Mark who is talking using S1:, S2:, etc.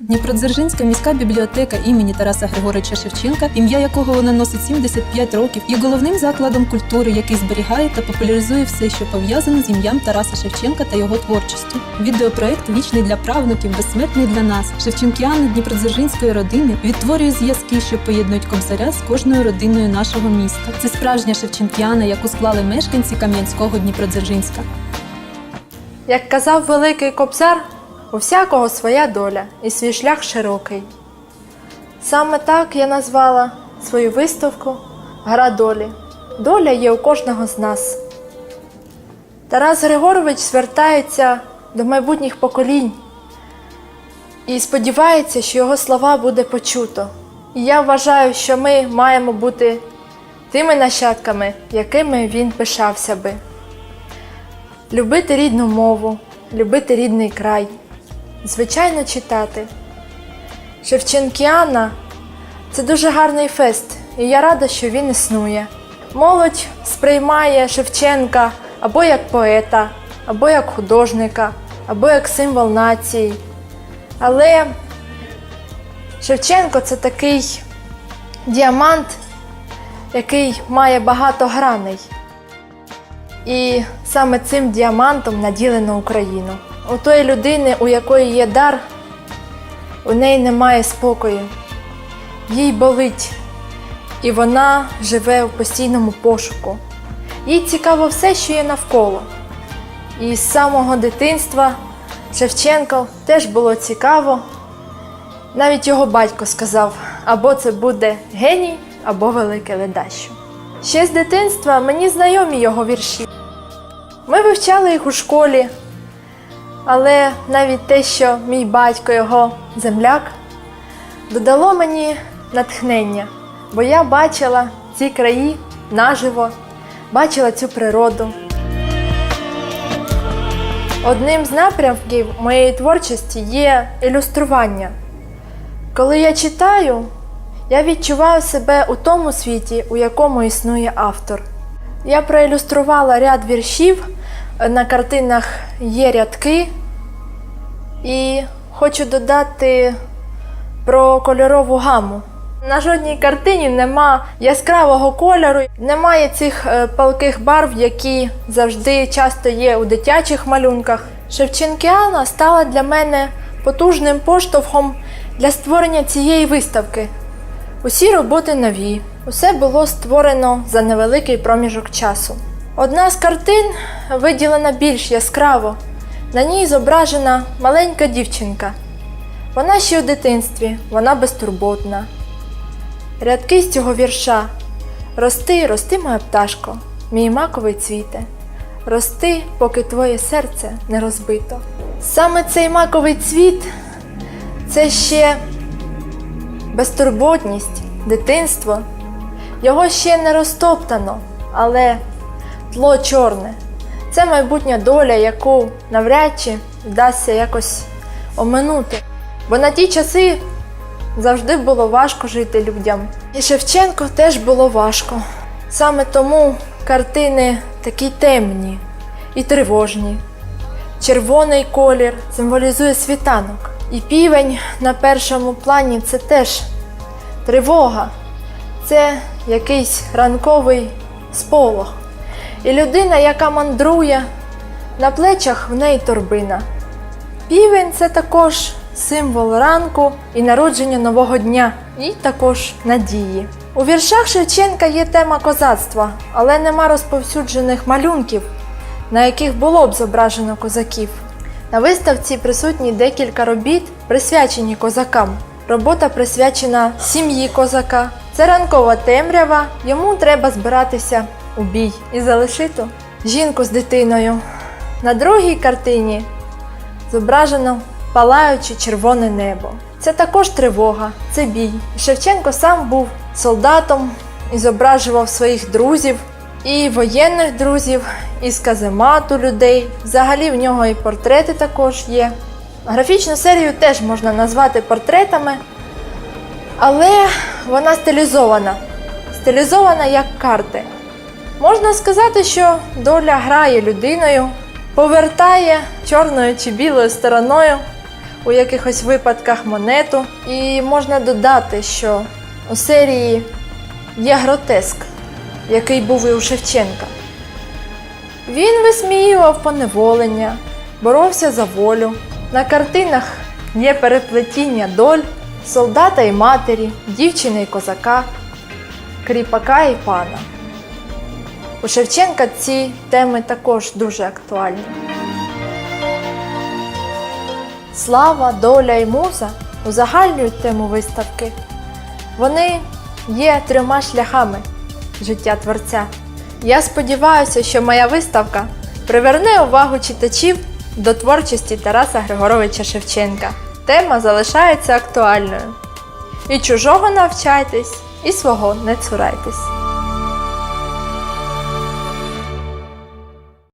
S1: Дніпродзержинська міська бібліотека імені Тараса Григоровича Шевченка, ім'я якого вона носить 75 років, є головним закладом культури, який зберігає та популяризує все, що пов'язано з ім'ям Тараса Шевченка та його творчістю. Відеопроект вічний для правнуків, безсмертний для нас. Шевченкіани Дніпродзержинської родини відтворює зв'язки, що поєднують комсаря з кожною родиною нашого міста. Це справжня Шевченкіана, яку склали мешканці Кам'янського Дніпродзержинська.
S2: Як казав великий кобзар, у всякого своя доля і свій шлях широкий. Саме так я назвала свою виставку Гра долі. Доля є у кожного з нас. Тарас Григорович звертається до майбутніх поколінь і сподівається, що його слова буде почуто. І я вважаю, що ми маємо бути тими нащадками, якими він пишався би любити рідну мову, любити рідний край, звичайно читати. Шевченкіана це дуже гарний фест, і я рада, що він існує. Молодь сприймає Шевченка або як поета, або як художника, або як символ нації. Але Шевченко це такий діамант, який має багато граней. І саме цим діамантом наділено Україну. У тої людини, у якої є дар, у неї немає спокою, їй болить, і вона живе у постійному пошуку. Їй цікаво все, що є навколо. І з самого дитинства Шевченко теж було цікаво. Навіть його батько сказав: або це буде геній, або велике ледащо. Ще з дитинства мені знайомі його вірші. Ми вивчали їх у школі, але навіть те, що мій батько його земляк, додало мені натхнення, бо я бачила ці краї наживо, бачила цю природу. Одним з напрямків моєї творчості є ілюстрування. Коли я читаю, я відчуваю себе у тому світі, у якому існує автор. Я проілюструвала ряд віршів, на картинах є рядки, і хочу додати про кольорову гаму. На жодній картині нема яскравого кольору, немає цих е, палких барв, які завжди часто є у дитячих малюнках. Шевченкіана стала для мене потужним поштовхом для створення цієї виставки. Усі роботи нові, усе було створено за невеликий проміжок часу. Одна з картин виділена більш яскраво. На ній зображена маленька дівчинка. Вона ще у дитинстві, вона безтурботна. Рядки з цього вірша Рости, рости, моя пташко, мій маковий цвіте. Рости, поки твоє серце не розбито. Саме цей маковий цвіт це ще безтурботність, дитинство. Його ще не розтоптано, але тло чорне. Це майбутня доля, яку навряд чи вдасться якось оминути. Бо на ті часи завжди було важко жити людям. І Шевченко теж було важко. Саме тому картини такі темні і тривожні. Червоний колір символізує світанок. І півень на першому плані це теж тривога, це якийсь ранковий сполох. І людина, яка мандрує, на плечах в неї торбина. Півень це також символ ранку і народження нового дня, і також надії. У віршах Шевченка є тема козацтва, але нема розповсюджених малюнків, на яких було б зображено козаків. На виставці присутні декілька робіт, присвячені козакам. Робота присвячена сім'ї козака. Це ранкова темрява, йому треба збиратися у бій і залишити жінку з дитиною. На другій картині зображено палаюче червоне небо. Це також тривога, це бій. Шевченко сам був солдатом і зображував своїх друзів, і воєнних друзів, і з каземату людей. Взагалі в нього і портрети також є. Графічну серію теж можна назвати портретами, але вона стилізована. Стилізована як карти. Можна сказати, що доля грає людиною, повертає чорною чи білою стороною у якихось випадках монету. І можна додати, що у серії є гротеск, який був і у Шевченка. Він висміював поневолення, боровся за волю. На картинах є переплетіння доль, солдата і матері, дівчини і козака, кріпака і пана. У Шевченка ці теми також дуже актуальні. Слава, доля і муза узагальнюють тему виставки. Вони є трьома шляхами життя творця. Я сподіваюся, що моя виставка приверне увагу читачів до творчості Тараса Григоровича Шевченка. Тема залишається актуальною. І чужого навчайтесь, і свого не цурайтесь.